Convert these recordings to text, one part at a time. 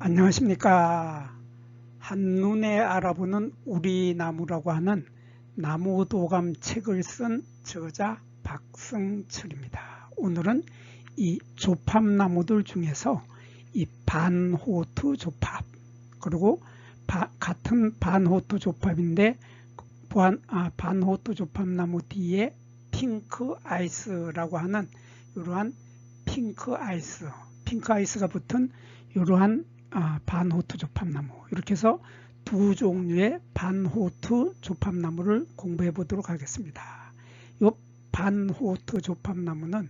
안녕하십니까. 한눈에 알아보는 우리 나무라고 하는 나무도감 책을 쓴 저자 박성철입니다. 오늘은 이 조팝나무들 중에서 이 반호투 조팝 그리고 바, 같은 반호투 조팝인데 반, 아, 반호투 조팝나무 뒤에 핑크 아이스라고 하는 이러한 핑크 아이스 핑크 아이스가 붙은 이러한 아, 반호투 조팝나무 이렇게 해서 두 종류의 반호투 조팝나무를 공부해 보도록 하겠습니다. 이 반호투 조팝나무는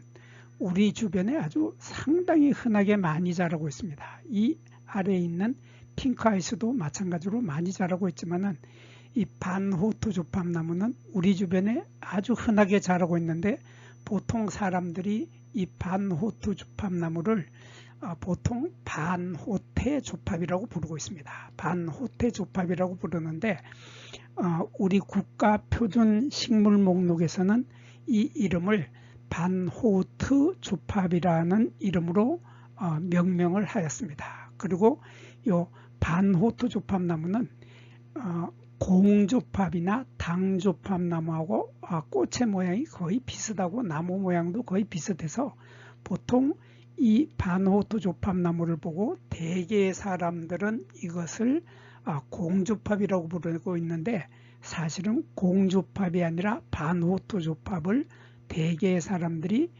우리 주변에 아주 상당히 흔하게 많이 자라고 있습니다. 이 아래에 있는 핑크아이스도 마찬가지로 많이 자라고 있지만은 이 반호투 조팝나무는 우리 주변에 아주 흔하게 자라고 있는데 보통 사람들이 이 반호투 조팝나무를 어, 보통 반호태 조팝이라고 부르고 있습니다. 반호태 조팝이라고 부르는데 어, 우리 국가 표준 식물 목록에서는 이 이름을 반호트 조팝이라는 이름으로 어, 명명을 하였습니다. 그리고 요 반호트 조팝 나무는 공조팝이나 당조팝 나무하고 꽃의 모양이 거의 비슷하고 나무 모양도 거의 비슷해서 보통 이 반호토 조팝나무를 보고 대개의 사람들은 이것을 아, 공조팝이라고 부르고 있는데 사실은 공조팝이 아니라 반호토 조팝을 대개의 사람들이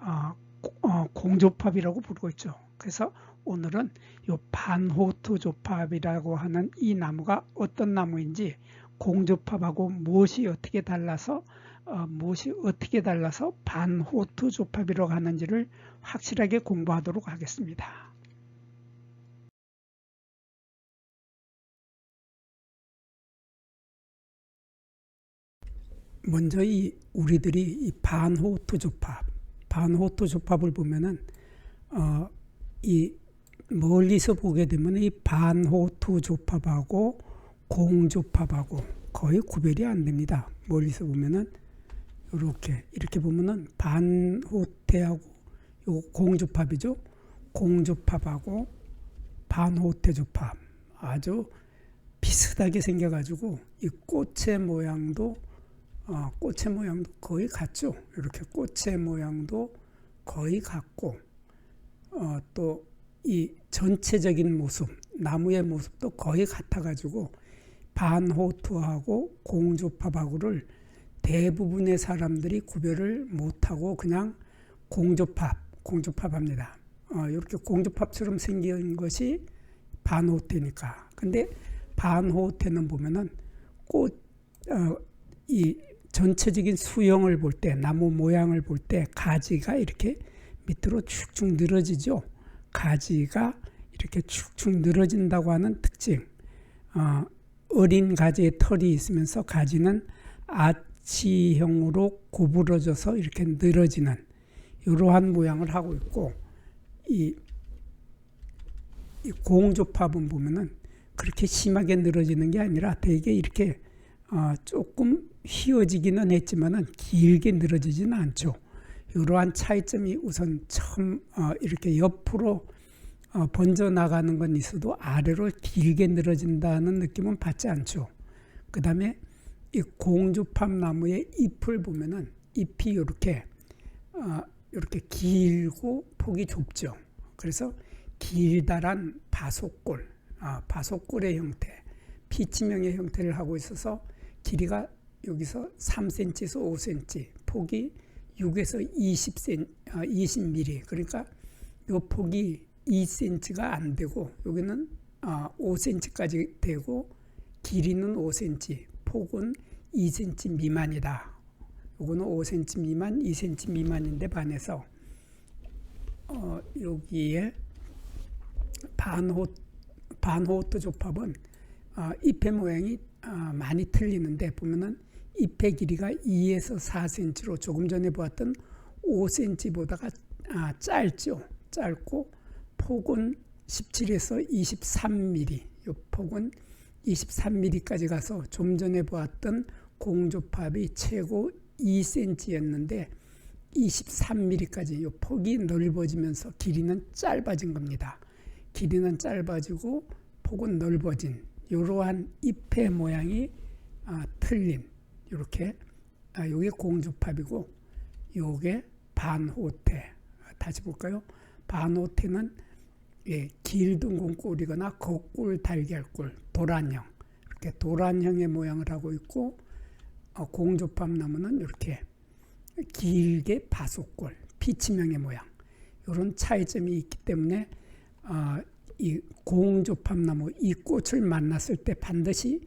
어, 어, 공조팝이라고 부르고 있죠. 그래서 오늘은 이 반호토 조팝이라고 하는 이 나무가 어떤 나무인지 공조팝하고 무엇이 어떻게 달라서 어, 무엇이 어떻게 달라서 반호투 조팝이라고 하는지를 확실하게 공부하도록 하겠습니다. 먼저 이 우리들이 이 반호투 조팝, 반호투 조팝을 보면은 어, 이 멀리서 보게 되면 이 반호투 조팝하고 공조팝하고 거의 구별이 안 됩니다. 멀리서 보면은 이렇게 이렇게 보면은 반호태하고 요 공조팝이죠. 공조팝하고 반호태조팝 아주 비슷하게 생겨가지고 이 꽃의 모양도 어, 꽃의 모양도 거의 같죠. 이렇게 꽃의 모양도 거의 같고 어, 또이 전체적인 모습 나무의 모습도 거의 같아가지고 반호투하고 공조팝하고를 대부분의 사람들이 구별을 못하고 그냥 공조팝, 공조팝 합니다. 어, 이렇게 공조팝처럼 생긴 것이 반호태니까. 근데 반호태는 보면은 꽃, 어, 이 전체적인 수형을 볼 때, 나무 모양을 볼 때 가지가 이렇게 밑으로 축축 늘어지죠. 가지가 이렇게 축축 늘어진다고 하는 특징. 어, 어린 가지에 털이 있으면서 가지는 아, 지형으로 구부러져서 이렇게 늘어지는 이러한 모양을 하고 있고 이, 이 공조팝은 보면은 그렇게 심하게 늘어지는 게 아니라 되게 이렇게 어, 조금 휘어지기는 했지만은 길게 늘어지지는 않죠. 이러한 차이점이 우선 처음 어, 이렇게 옆으로 어, 번져 나가는 건 있어도 아래로 길게 늘어진다는 느낌은 받지 않죠. 그 다음에 이 공주팝 나무의 잎을 보면은 잎이 이렇게 어, 이렇게 길고 폭이 좁죠. 그래서 길다란 바속골, 아, 바속골의 형태, 피치명의 형태를 하고 있어서 길이가 여기서 3cm에서 5cm, 폭이 6에서 20cm, 아, 20mm. 그러니까 이 폭이 2cm가 안 되고 여기는 아, 5cm까지 되고 길이는 5cm, 폭은 2cm 미만이다. 요거는 5cm 미만, 2cm 미만인데 반해서 어, 여기에 반호 반호트 조팝은 어, 잎의 모양이 어, 많이 틀리는데 보면은 잎의 길이가 2에서 4cm로 조금 전에 보았던 5cm보다가 아, 짧죠. 짧고 폭은 17에서 23mm. 이 폭은 23mm까지 가서 좀 전에 보았던 공조팝이 최고 2cm였는데 23mm까지 이 폭이 넓어지면서 길이는 짧아진 겁니다. 길이는 짧아지고 폭은 넓어진 이러한 잎의 모양이 아, 틀린 이렇게 아, 요게 공주팝이고 요게 반호태 다시 볼까요? 반호태는 예, 길둥근 꼴이거나 거꿀 달걀꿀 도란형. 이렇게 도란형의 모양을 하고 있고 어, 공조팝 나무는 이렇게 길게 바속골 피치명의 모양. 이런 차이점이 있기 때문에 어, 이 공조팝 나무 이 꽃을 만났을 때 반드시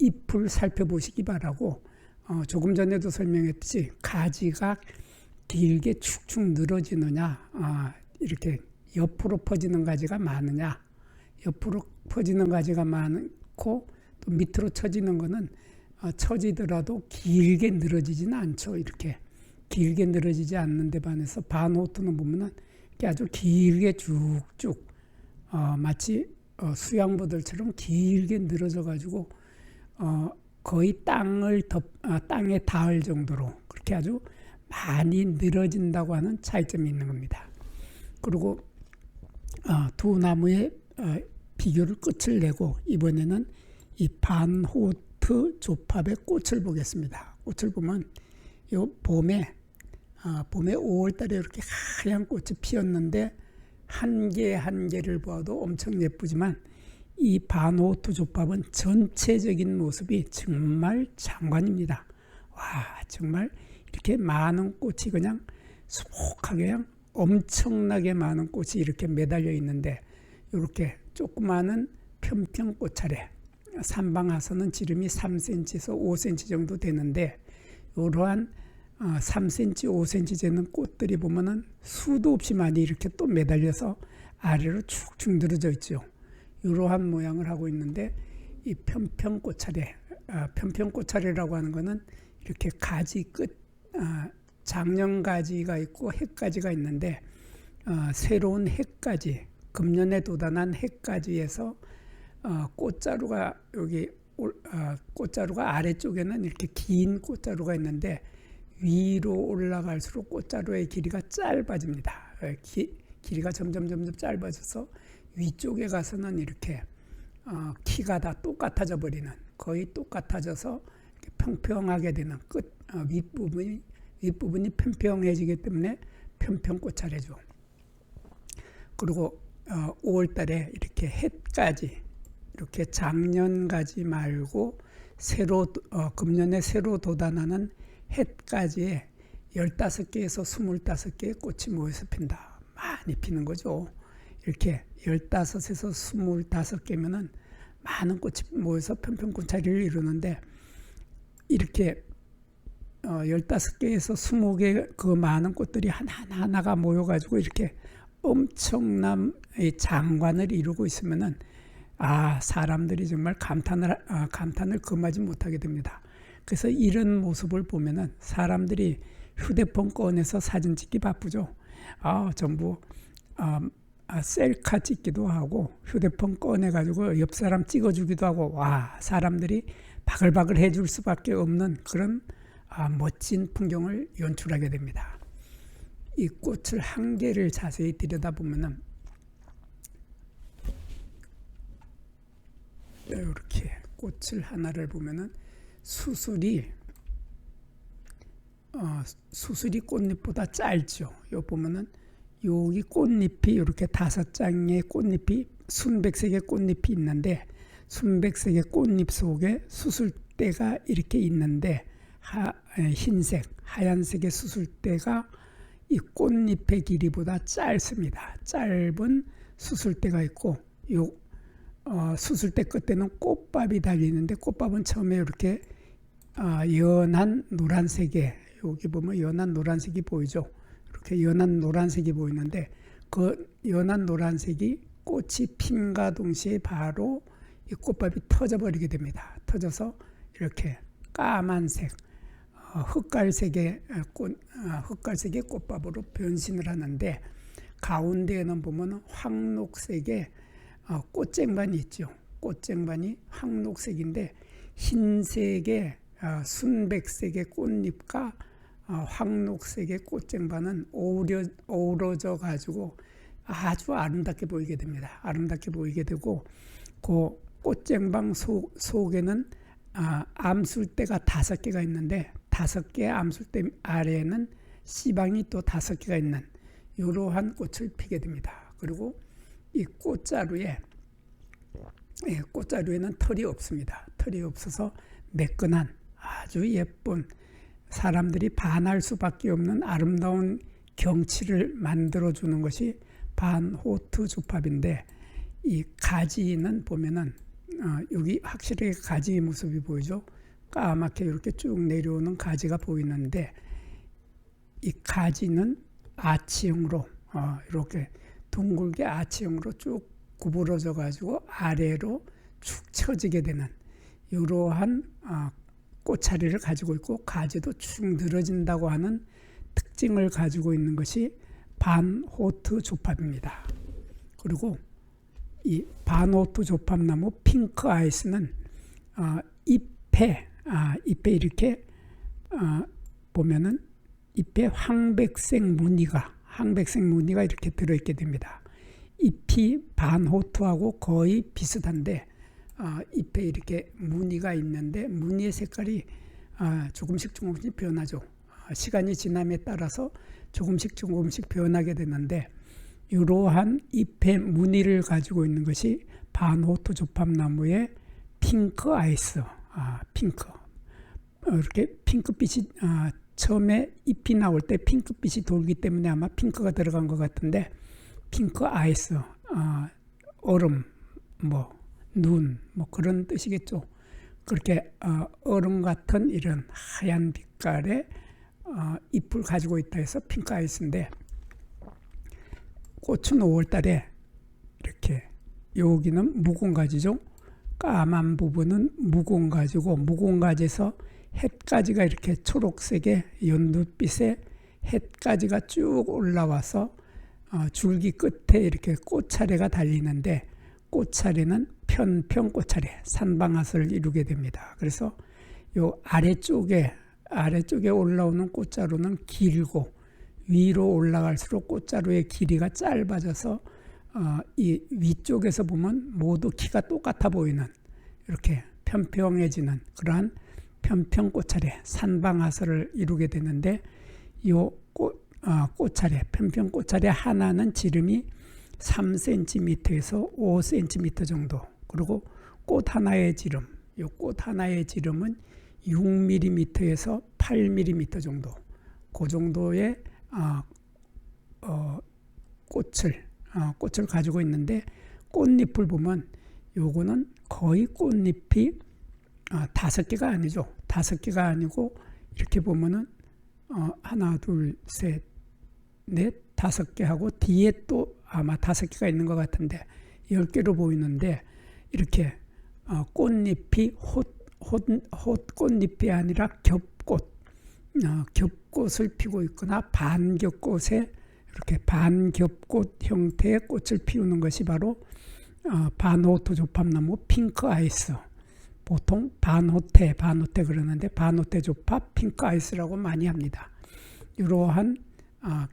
잎을 살펴보시기 바라고 어, 조금 전에도 설명했듯이 가지가 길게 축축 늘어지느냐 아, 이렇게 옆으로 퍼지는 가지가 많으냐 옆으로 퍼지는 가지가 많고 또 밑으로 처지는 거는 어, 처지더라도 길게 늘어지지는 않죠 이렇게 길게 늘어지지 않는 데 반해서 반호토는 보면은 아주 길게 쭉쭉 어, 마치 어, 수양보들처럼 길게 늘어져 가지고 어, 거의 땅을 덮, 아, 땅에 닿을 정도로 그렇게 아주 많이 늘어진다고 하는 차이점이 있는 겁니다. 그리고 어, 두 나무의 어, 비교를 끝을 내고 이번에는 이 반호트 조팝의 꽃을 보겠습니다. 꽃을 보면 요 봄에 어, 봄에 5월달에 이렇게 하얀 꽃이 피었는데 한 개 한 개를 보아도 엄청 예쁘지만 이 반호트 조팝은 전체적인 모습이 정말 장관입니다. 와 정말 이렇게 많은 꽃이 그냥 수북하게 그냥 엄청나게 많은 꽃이 이렇게 매달려 있는데 이렇게 조그마한 평평 꽃차례 삼방하선은 지름이 3cm에서 5cm 정도 되는데 이러한 3cm, 어, 5cm 되는 꽃들이 보면은 수도 없이 많이 이렇게 또 매달려서 아래로 축축 늘어져 있죠. 이러한 모양을 하고 있는데 이 편평 꽃차례, 아, 편평 꽃차례라고 하는 것은 이렇게 가지 끝, 아, 작년 가지가 있고 핵가지가 있는데 어, 새로운 핵가지, 금년에 도단한 핵가지에서 어, 꽃자루가 여기 어, 꽃자루가 아래쪽에는 이렇게 긴 꽃자루가 있는데 위로 올라갈수록 꽃자루의 길이가 짧아집니다. 어, 기, 길이가 점점 점점 짧아져서 위쪽에 가서는 이렇게 어, 키가 다 똑같아져 버리는 거의 똑같아져서 평평하게 되는 끝 어, 윗부분이 윗부분이 평평해지기 때문에 평평꽃차례죠. 그리고 어, 5월 달에 이렇게 햇까지 이렇게 작년 가지 말고 새로 어, 금년에 새로 돋아나는 햇까지에 15개에서 25개의 꽃이 모여서 핀다. 많이 피는 거죠. 이렇게 15에서 25개면은 많은 꽃이 모여서 편평꽃차리를 이루는데 이렇게 어, 15개에서 20개 그 많은 꽃들이 하나하나가 모여가지고 이렇게 엄청난 장관을 이루고 있으면은 아 사람들이 정말 감탄을 아, 감탄을 금하지 못하게 됩니다. 그래서 이런 모습을 보면은 사람들이 휴대폰 꺼내서 사진 찍기 바쁘죠. 아 전부 아, 아, 셀카 찍기도 하고 휴대폰 꺼내 가지고 옆 사람 찍어주기도 하고 와 사람들이 바글바글 해줄 수밖에 없는 그런 아, 멋진 풍경을 연출하게 됩니다. 이 꽃을 한 개를 자세히 들여다보면은 이렇게 꽃을 하나를 보면은 수술이 어, 수술이 꽃잎보다 짧죠. 요 보면은 여기 꽃잎이 이렇게 다섯 장의 꽃잎이 순백색의 꽃잎이 있는데 순백색의 꽃잎 속에 수술대가 이렇게 있는데 하, 흰색 하얀색의 수술대가 이 꽃잎의 길이보다 짧습니다. 짧은 수술대가 있고 요 어, 수술대 끝에는 꽃밥이 달리는데 꽃밥은 처음에 이렇게 어, 연한 노란색에 여기 보면 연한 노란색이 보이죠. 이렇게 연한 노란색이 보이는데 그 연한 노란색이 꽃이 핀과 동시에 바로 이 꽃밥이 터져 버리게 됩니다. 터져서 이렇게 까만색, 어, 흑갈색의 꽃, 어, 흑갈색의 꽃밥으로 변신을 하는데 가운데에는 보면 황록색의 어, 꽃쟁반이 있죠. 꽃쟁반이 황록색인데 흰색의 어, 순백색의 꽃잎과 어, 황록색의 꽃쟁반은 어우러, 어우러져 가지고 아주 아름답게 보이게 됩니다. 아름답게 보이게 되고 그 꽃쟁방 속, 속에는 아, 암술대가 다섯 개가 있는데 다섯 개의 암술대 아래에는 씨방이 또 다섯 개가 있는 이러한 꽃을 피게 됩니다. 그리고 이 꽃자루에 예, 꽃자루에는 털이 없습니다. 털이 없어서 매끈한 아주 예쁜 사람들이 반할 수밖에 없는 아름다운 경치를 만들어 주는 것이 반호트 조팝인데 이 가지는 보면은 어, 여기 확실하게 가지 모습이 보이죠. 까맣게 이렇게 쭉 내려오는 가지가 보이는데 이 가지는 아치형으로 어, 이렇게 둥글게 아치형으로 쭉 구부러져 가지고 아래로 축 처지게 되는 이러한 어, 꽃차리를 가지고 있고 가지도 축 늘어진다고 하는 특징을 가지고 있는 것이 반호트 조팝입니다. 그리고 이 반호트 조팝나무 핑크 아이스는 어, 잎에 아, 잎에 이렇게 어, 보면은 잎에 황백색 무늬가 황백색 무늬가 이렇게 들어있게 됩니다. 잎이 반호투하고 거의 비슷한데 어, 잎에 이렇게 무늬가 있는데 무늬의 색깔이 어, 조금씩 조금씩 변하죠. 어, 시간이 지남에 따라서 조금씩 조금씩 변하게 되는데 이러한 잎의 무늬를 가지고 있는 것이 반호투 조팝나무의 핑크 아이스, 아, 핑크. 어, 이렇게 핑크빛이 아, 처음에 잎이 나올 때 핑크빛이 돌기 때문에 아마 핑크가 들어간 것 같은데 핑크 아이스, 아, 얼음, 뭐 눈, 뭐 그런 뜻이겠죠. 그렇게 어, 얼음 같은 이런 하얀 빛깔의 어, 잎을 가지고 있다 해서 핑크 아이스인데 꽃은 5월달에 이렇게 여기는 묵은가지죠. 까만 부분은 묵은가지고 묵은가지에서 햇가지가 이렇게 초록색의 연두빛의 햇가지가 쭉 올라와서 어, 줄기 끝에 이렇게 꽃차례가 달리는데 꽃차례는 편평 꽃차례 산방아을 이루게 됩니다. 그래서 요 아래쪽에 아래쪽에 올라오는 꽃자루는 길고 위로 올라갈수록 꽃자루의 길이가 짧아져서 어, 이 위쪽에서 보면 모두 키가 똑같아 보이는 이렇게 편평해지는 그러한 편평 꽃차례 산방아설을 이루게 되는데 요 꽃, 어, 꽃차례 편평 꽃차례 하나는 지름이 3cm에서 5cm 정도 그리고 꽃 하나의 지름 요꽃 하나의 지름은 6mm에서 8mm 정도 그 정도의 어, 어, 꽃을 어, 꽃을 가지고 있는데 꽃잎을 보면 요거는 거의 꽃잎이 어, 다섯 개가 아니죠. 다섯 개가 아니고 이렇게 보면은 어, 하나, 둘, 셋, 넷, 다섯 개 하고 뒤에 또 아마 다섯 개가 있는 것 같은데 열 개로 보이는데 이렇게 어, 꽃잎이 홑, 홑, 홑 꽃잎이 아니라 겹꽃, 어, 겹꽃을 피고 있거나 반겹꽃에 이렇게 반겹꽃 형태의 꽃을 피우는 것이 바로 어, 반호토 조팝나무 핑크 아이스. 보통 반호태, 반호태 그러는데 반호태 조팝 핑크 아이스라고 많이 합니다. 이러한 어,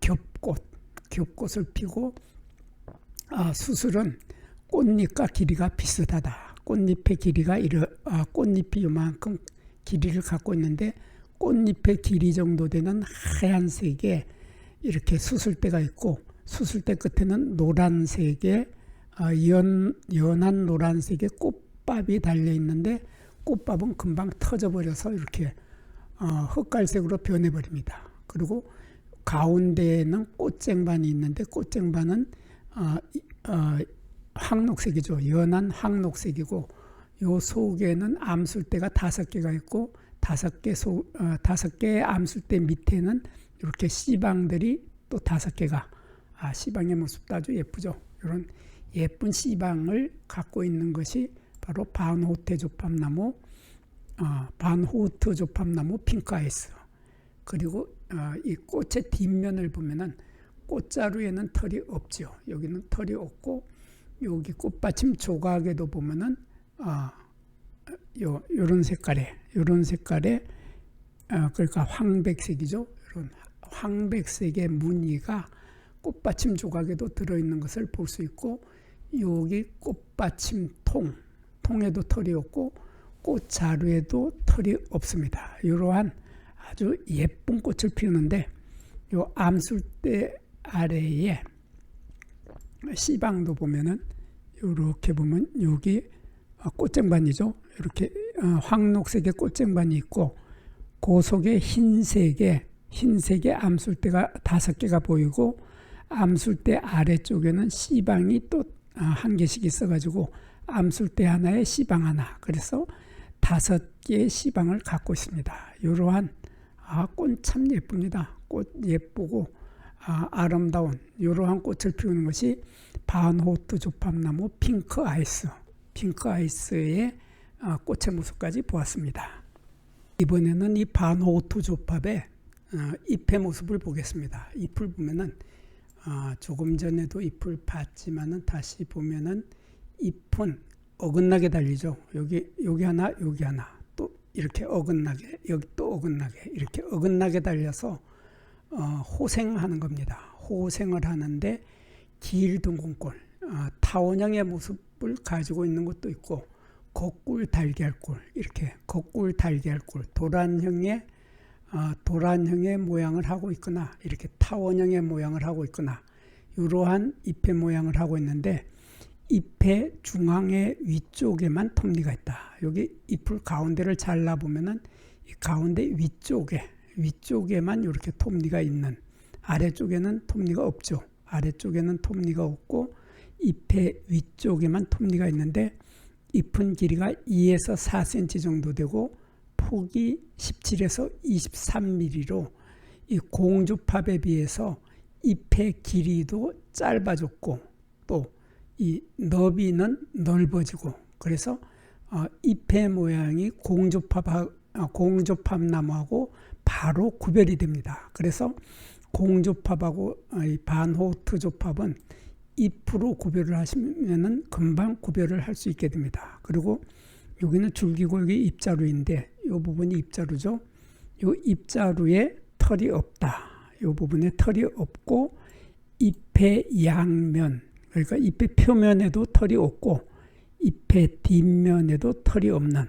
겹꽃, 겹꽃을 피고 어, 수술은 꽃잎과 길이가 비슷하다. 꽃잎의 길이가 이러, 어, 꽃잎이 이만큼 길이를 갖고 있는데 꽃잎의 길이 정도 되는 하얀색의 이렇게 수술대가 있고 수술대 끝에는 노란색의 어, 연, 연한 노란색의 꽃 밥이 달려 있는데 꽃밥은 금방 터져버려서 이렇게 어, 흑갈색으로 변해버립니다. 그리고 가운데에는 꽃쟁반이 있는데 꽃쟁반은 어, 어, 황록색이죠. 연한 황록색이고 요 속에는 암술대가 다섯 개가 있고 다섯 개 소, 어, 다섯 개의 암술대 밑에는 이렇게 씨방들이 또 다섯 개가 아, 씨방의 모습도 아주 예쁘죠. 이런 예쁜 씨방을 갖고 있는 것이 바로 반호태 조팝나무, 어, 반호트 조팝나무 핑크아이스. 그리고 어, 이 꽃의 뒷면을 보면은 꽃자루에는 털이 없죠. 여기는 털이 없고 여기 꽃받침 조각에도 보면은 어, 요 요런 색깔의 요런 색깔의 어, 그러니까 황백색이죠. 이런 황백색의 무늬가 꽃받침 조각에도 들어 있는 것을 볼 수 있고 여기 꽃받침 통, 통에도 털이 없고 꽃 자루에도 털이 없습니다. 이러한 아주 예쁜 꽃을 피우는데 요 암술대 아래에 씨방도 보면은 이렇게 보면 여기 어, 꽃쟁반이죠. 이렇게 어, 황록색의 꽃쟁반이 있고 그 속에 흰색의 흰색의 암술대가 다섯 개가 보이고 암술대 아래쪽에는 씨방이 또 한 개씩 있어가지고 암술대 하나에 씨방 하나 그래서 다섯 개의 씨방을 갖고 있습니다. 이러한 아, 꽃 참 예쁩니다. 꽃 예쁘고 아, 아름다운 이러한 꽃을 피우는 것이 반호트 조팝나무 핑크 아이스 핑크 아이스의 아, 꽃의 모습까지 보았습니다. 이번에는 이 반호트 조팝의 어, 잎의 모습을 보겠습니다. 잎을 보면은 어, 조금 전에도 잎을 봤지만은 다시 보면은 잎은 어긋나게 달리죠. 여기 여기 하나 여기 하나 또 이렇게 어긋나게 여기 또 어긋나게 이렇게 어긋나게 달려서 어, 호생하는 겁니다. 호생을 하는데 길둥공골 어, 타원형의 모습을 가지고 있는 것도 있고 거꿀 달걀꿀 이렇게 거꿀 달걀꿀 도란형의 어, 도란형의 모양을 하고 있거나 이렇게 타원형의 모양을 하고 있거나 이러한 잎의 모양을 하고 있는데 잎의 중앙의 위쪽에만 톱니가 있다. 여기 잎을 가운데를 잘라 보면은 이 가운데 위쪽에 위쪽에만 이렇게 톱니가 있는 아래쪽에는 톱니가 없죠. 아래쪽에는 톱니가 없고 잎의 위쪽에만 톱니가 있는데 잎은 길이가 2에서 4cm 정도 되고 폭이 17에서 23mm로 이 공주팝에 비해서 잎의 길이도 짧아졌고 또 이 너비는 넓어지고 그래서 어, 잎의 모양이 공주팝 어, 공주팝 나무하고 바로 구별이 됩니다. 그래서 공조팝하고 반호트 조팝은 잎으로 구별을 하시면은 금방 구별을 할 수 있게 됩니다. 그리고 여기는 줄기고 여기 입자루인데 이 부분이 입자루죠. 이 입자루에 털이 없다. 이 부분에 털이 없고 잎의 양면 그러니까 잎의 표면에도 털이 없고 잎의 뒷면에도 털이 없는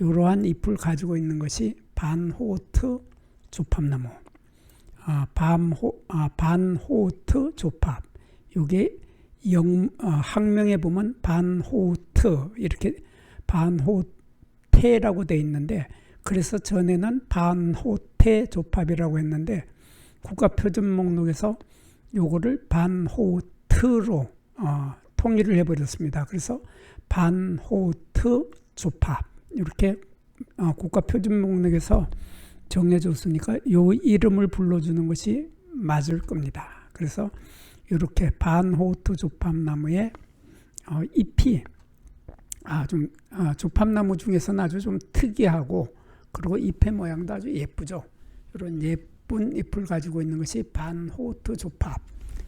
이러한 잎을 가지고 있는 것이 반호트 조팝나무. 아, 밤호, 아, 반호트 조팝. 이게 영, 어, 학명에 보면 반호트 이렇게 반호태라고 돼 있는데 그래서 전에는 반호태 조팝이라고 했는데 국가 표준 목록에서 요거를 반호 트로 어, 통일을 해버렸습니다. 그래서 반호트 조팝 이렇게 어, 국가 표준 목록에서 정해줬으니까 요 이름을 불러주는 것이 맞을 겁니다. 그래서 이렇게 반호트 조팝나무의 어, 잎이 아, 좀 아, 조팝나무 중에서는 아주 좀 특이하고 그리고 잎의 모양도 아주 예쁘죠. 이런 예쁜 잎을 가지고 있는 것이 반호트 조팝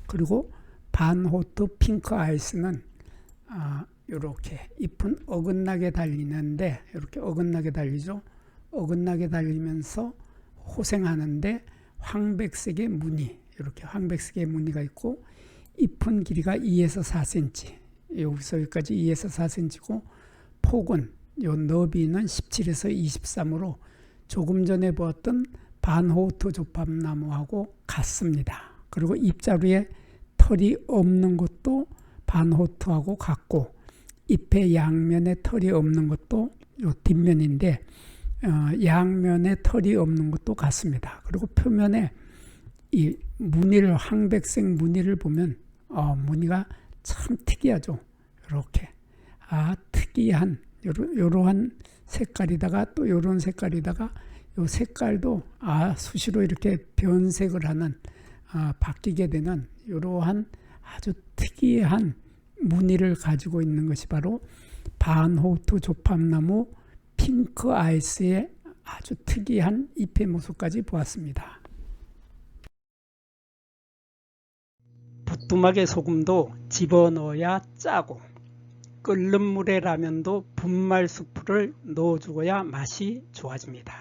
그리고 반호트 핑크 아이스는 아, 이렇게 잎은 어긋나게 달리는데 이렇게 어긋나게 달리죠. 어긋나게 달리면서 호생하는데 황백색의 무늬 이렇게 황백색의 무늬가 있고 잎은 길이가 2에서 4cm 여기서 여기까지 2에서 4cm고 폭은 요 너비는 17에서 23으로 조금 전에 보았던 반호트 조팝나무하고 같습니다. 그리고 잎자루에 털이 없는 것도 반호트하고 같고 잎의 양면에 털이 없는 것도 요 뒷면인데 어, 양면에 털이 없는 것도 같습니다. 그리고 표면에 이 무늬를 황백색 무늬를 보면 어, 무늬가 참 특이하죠. 이렇게 아 특이한 요러, 한 색깔이다가 또 요런 색깔이다가 요 색깔도 아 수시로 이렇게 변색을 하는 아, 바뀌게 되는 이러한 아주 특이한 무늬를 가지고 있는 것이 바로 반호투 조팝나무 핑크 아이스의 아주 특이한 잎의 모습까지 보았습니다. 부뚜막에 소금도 집어넣어야 짜고 끓는 물에 라면도 분말 스프를 넣어주어야 맛이 좋아집니다.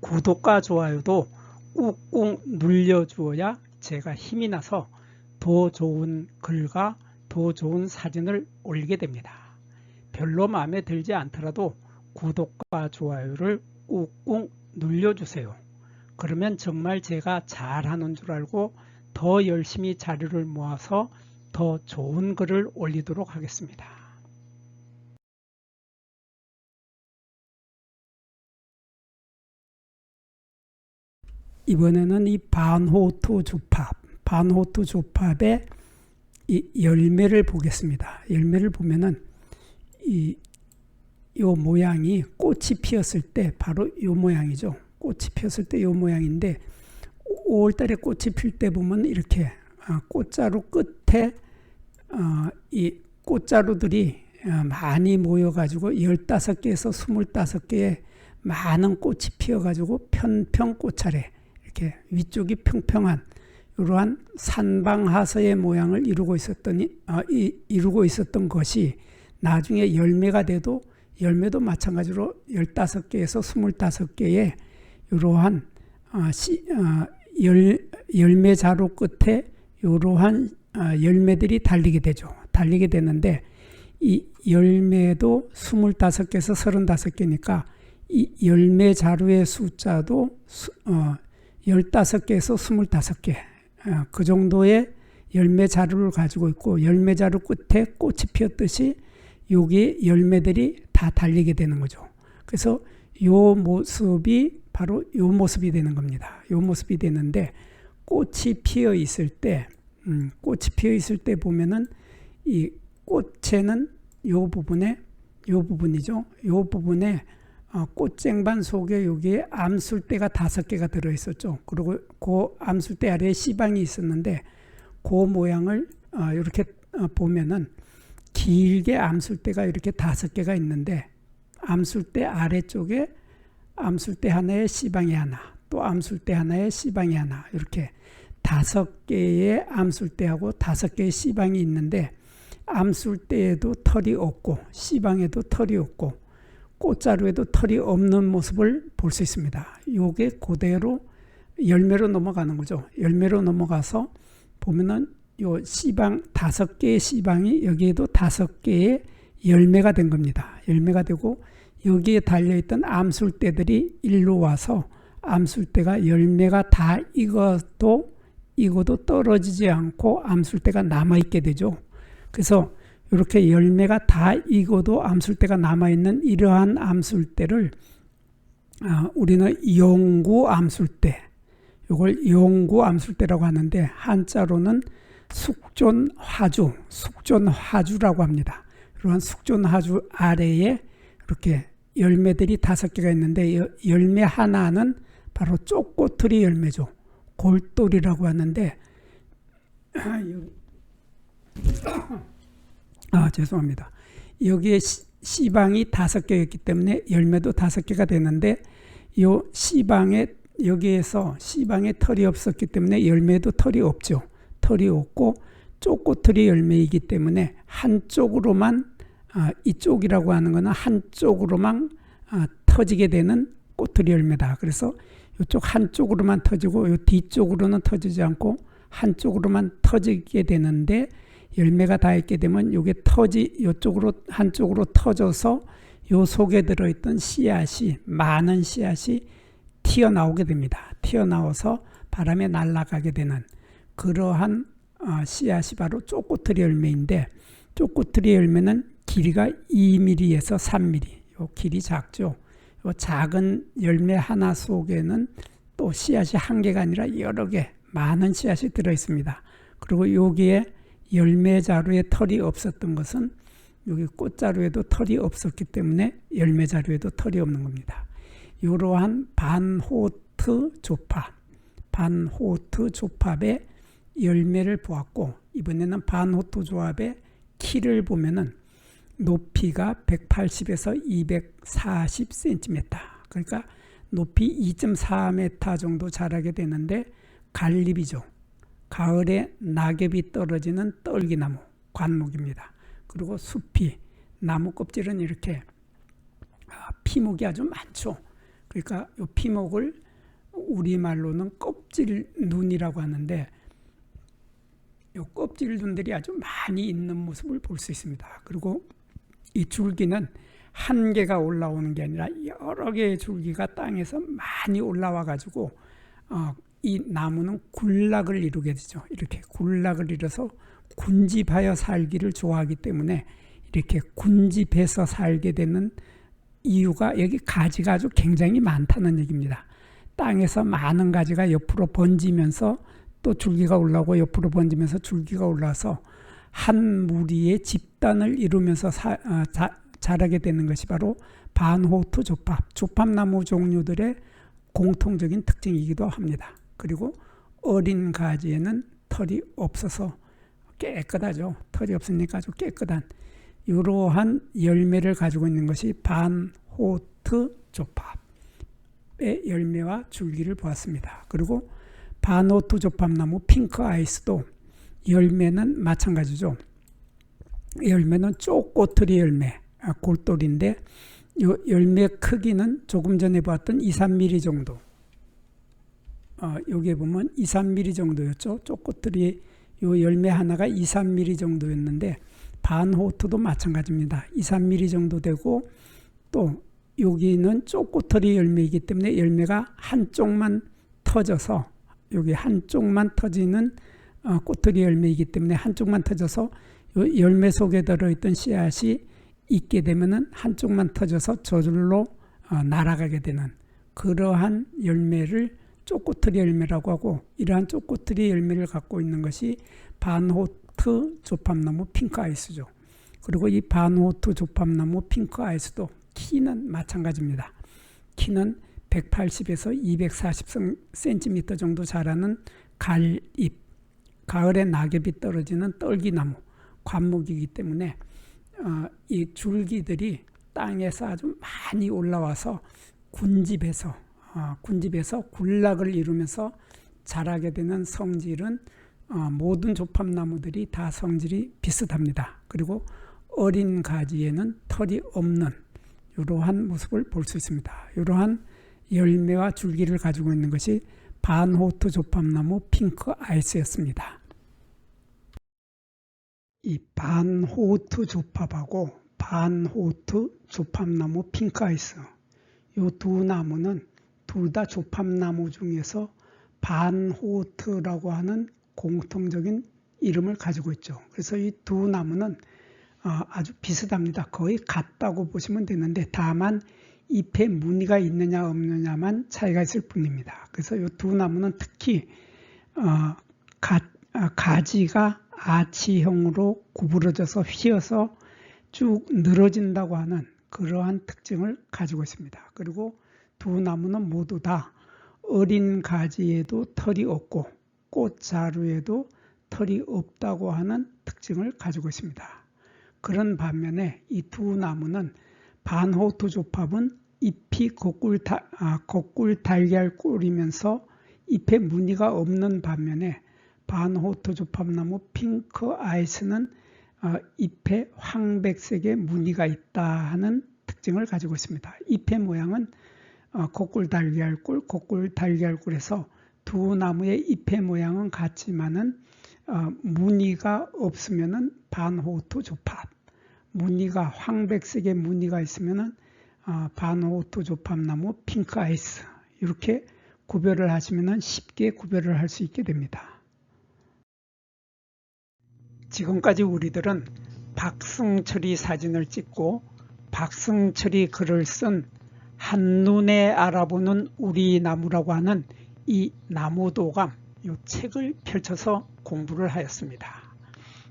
구독과 좋아요도 꾹꾹 눌러주어야 제가 힘이 나서 더 좋은 글과 더 좋은 사진을 올리게 됩니다. 별로 마음에 들지 않더라도 구독과 좋아요를 꾹꾹 눌러주세요. 그러면 정말 제가 잘하는 줄 알고 더 열심히 자료를 모아서 더 좋은 글을 올리도록 하겠습니다. 이번에는 이 반호토 조팝, 반호토 조팝의 이 열매를 보겠습니다. 열매를 보면은 이 요 모양이 꽃이 피었을 때 바로 요 모양이죠. 꽃이 피었을 때 요 모양인데 5월달에 꽃이 필 때 보면 이렇게 아, 꽃자루 끝에 어, 이 꽃자루들이 어, 많이 모여가지고 15개에서 25개의 많은 꽃이 피어가지고 편평 꽃차례 이렇게 위쪽이 평평한 이러한 산방하서의 모양을 이루고 있었더니 아, 이, 이루고 있었던 것이 나중에 열매가 돼도 열매도 마찬가지로 15개에서 25개의 이러한 아, 시, 아, 열, 열매 자루 끝에 이러한 아, 열매들이 달리게 되죠. 달리게 되는데 이 열매도 25개에서 35개니까 이 열매 자루의 숫자도 수, 어, 15개에서 25개 어, 그 정도의 열매 자루를 가지고 있고 열매 자루 끝에 꽃이 피었듯이 여기 열매들이 다 달리게 되는 거죠. 그래서 요 모습이 바로 요 모습이 되는 겁니다. 요 모습이 되는데 꽃이 피어 있을 때 음, 꽃이 피어 있을 때 보면은 이 꽃에는 요 부분에 요 부분이죠. 요 부분에 어, 꽃쟁반 속에 여기에 암술대가 다섯 개가 들어 있었죠. 그리고 그 암술대 아래에 씨방이 있었는데 그 모양을 어, 이렇게 어, 보면은 길게 암술대가 이렇게 다섯 개가 있는데 암술대 아래쪽에 암술대 하나에 씨방이 하나, 또 암술대 하나에 씨방이 하나 이렇게 다섯 개의 암술대하고 다섯 개의 씨방이 있는데 암술대에도 털이 없고 씨방에도 털이 없고 꽃자루에도 털이 없는 모습을 볼 수 있습니다. 요게 그대로 열매로 넘어가는 거죠. 열매로 넘어가서 보면은 요 씨방 다섯 개의 씨방이 여기에도 다섯 개의 열매가 된 겁니다. 열매가 되고 여기에 달려 있던 암술대들이 일로 와서 암술대가 열매가 다 익어도 익어도 떨어지지 않고 암술대가 남아 있게 되죠. 그래서 이렇게 열매가 다 익어도 암술대가 남아있는 이러한 암술대를 아, 우리는 용구 암술대 이걸 용구 암술대라고 하는데 한자로는 숙존화주, 숙존화주라고 합니다. 이러한 숙존화주 아래에 이렇게 열매들이 다섯 개가 있는데 열매 하나는 바로 쪼꼬트리 열매죠. 골돌이라고 하는데 아 죄송합니다. 여기에 씨방이 다섯 개였기 때문에 열매도 다섯 개가 되는데 요 씨방에 여기에서 씨방에 털이 없었기 때문에 열매도 털이 없죠. 털이 없고 쪼꼬털이 열매이기 때문에 한쪽으로만 아, 이쪽이라고 하는 것은 한쪽으로만 아, 터지게 되는 꼬투리 열매다. 그래서 이쪽 한쪽으로만 터지고 이 뒤쪽으로는 터지지 않고 한쪽으로만 터지게 되는데 열매가 다 있게 되면 이게 터지 이쪽으로 한쪽으로 터져서 요 속에 들어있던 씨앗이 많은 씨앗이 튀어나오게 됩니다. 튀어나와서 바람에 날아가게 되는 그러한 어, 씨앗이 바로 쪼꼬트리 열매인데 쪼꼬트리 열매는 길이가 2mm에서 3mm. 요 길이 작죠. 요 작은 열매 하나 속에는 또 씨앗이 한 개가 아니라 여러 개 많은 씨앗이 들어 있습니다. 그리고 여기에 열매 자루에 털이 없었던 것은 여기 꽃자루에도 털이 없었기 때문에 열매 자루에도 털이 없는 겁니다. 이러한 반호트 조팝, 반호트 조팝의 열매를 보았고 이번에는 반호트 조합의 키를 보면은 높이가 180에서 240cm 그러니까 높이 2.4m 정도 자라게 되는데 갈립이죠. 가을에 낙엽이 떨어지는 떨기나무 관목입니다. 그리고 숲이 나무 껍질은 이렇게 아, 피목이 아주 많죠. 그러니까 이 피목을 우리말로는 껍질 눈이라고 하는데 요 껍질들이 아주 많이 있는 모습을 볼 수 있습니다. 그리고 이 줄기는 한 개가 올라오는 게 아니라 여러 개의 줄기가 땅에서 많이 올라와 가지고 어, 이 나무는 군락을 이루게 되죠. 이렇게 군락을 이뤄서 군집하여 살기를 좋아하기 때문에 이렇게 군집해서 살게 되는 이유가 여기 가지가 아주 굉장히 많다는 얘기입니다. 땅에서 많은 가지가 옆으로 번지면서 또 줄기가 올라오고 옆으로 번지면서 줄기가 올라서 한 무리의 집단을 이루면서 사, 어, 자, 자라게 되는 것이 바로 반호투 조팝, 조팝나무 종류들의 공통적인 특징이기도 합니다. 그리고 어린 가지에는 털이 없어서 깨끗하죠. 털이 없으니까 아주 깨끗한 이러한 열매를 가지고 있는 것이 반호트 조팝의 열매와 줄기를 보았습니다. 그리고 반호트 조팝나무 핑크 아이스도 열매는 마찬가지죠. 열매는 쪼꼬트리 열매, 아, 골돌인데 요 열매 크기는 조금 전에 봤던 2, 3mm 정도. 어, 여기에 보면 2, 3mm 정도였죠. 쪼꼬트리 요 열매 하나가 2, 3mm 정도였는데 반호트도 마찬가지입니다. 2, 3mm 정도 되고 또 여기는 쪼꼬터리 열매이기 때문에 열매가 한쪽만 터져서 여기 한쪽만 터지는 어, 꼬투리 열매이기 때문에 한쪽만 터져서 열매 속에 들어있던 씨앗이 있게 되면은 한쪽만 터져서 저절로 어, 날아가게 되는 그러한 열매를 쪼꼬트리 열매라고 하고 이러한 쪼꼬트리 열매를 갖고 있는 것이 반호트 조팝나무 핑크 아이스죠. 그리고 이 반호트 조팝나무 핑크 아이스도 키는 마찬가지입니다. 키는 180에서 240cm 정도 자라는 갈잎, 가을에 낙엽이 떨어지는 떨기나무, 관목이기 때문에 어, 이 줄기들이 땅에서 아주 많이 올라와서 군집에서 어, 군집에서 군락을 이루면서 자라게 되는 성질은 어, 모든 조팝나무들이 다 성질이 비슷합니다. 그리고 어린 가지에는 털이 없는 이러한 모습을 볼 수 있습니다. 이러한 열매와 줄기를 가지고 있는 것이 반호트 조팝나무 핑크 아이스였습니다. 이 반호트 조팝하고 반호트 조팝나무 핑크 아이스 이 두 나무는 둘 다 조팝나무 중에서 반호트라고 하는 공통적인 이름을 가지고 있죠. 그래서 이 두 나무는 어, 아주 비슷합니다. 거의 같다고 보시면 되는데 다만 잎에 무늬가 있느냐 없느냐만 차이가 있을 뿐입니다. 그래서 이 두 나무는 특히 어, 가, 어, 가지가 아치형으로 구부러져서 휘어서 쭉 늘어진다고 하는 그러한 특징을 가지고 있습니다. 그리고 두 나무는 모두 다 어린 가지에도 털이 없고 꽃자루에도 털이 없다고 하는 특징을 가지고 있습니다. 그런 반면에 이 두 나무는 반호토 조팝은 잎이 거꿀, 다, 아, 거꿀 달걀 꿀이면서 잎에 무늬가 없는 반면에 반호토 조팝나무 핑크 아이스는 어, 잎에 황백색의 무늬가 있다 하는 특징을 가지고 있습니다. 잎의 모양은 어, 거꿀 달걀꿀, 거꿀 달걀꿀에서 두 나무의 잎의 모양은 같지만은 어, 무늬가 없으면은 반호토 조팝, 무늬가 황백색의 무늬가 있으면은 어, 반호토 조팝 나무 핑크 아이스 이렇게 구별을 하시면은 쉽게 구별을 할 수 있게 됩니다. 지금까지 우리들은 박승철이 사진을 찍고 박승철이 글을 쓴 한눈에 알아보는 우리 나무라고 하는 이 나무도감 이 책을 펼쳐서 공부를 하였습니다.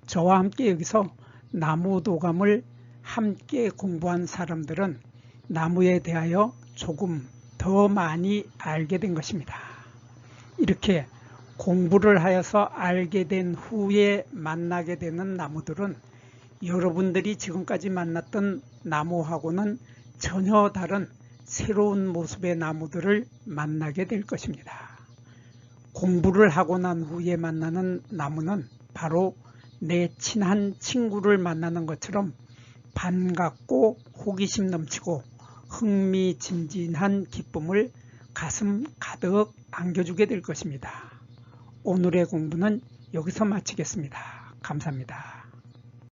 저와 함께 여기서 나무도감을 함께 공부한 사람들은 나무에 대하여 조금 더 많이 알게 된 것입니다. 이렇게 공부를 하여서 알게 된 후에 만나게 되는 나무들은 여러분들이 지금까지 만났던 나무하고는 전혀 다른 새로운 모습의 나무들을 만나게 될 것입니다. 공부를 하고 난 후에 만나는 나무는 바로 내 친한 친구를 만나는 것처럼 반갑고 호기심 넘치고 흥미진진한 기쁨을 가슴 가득 안겨주게 될 것입니다. 오늘의 공부는 여기서 마치겠습니다. 감사합니다.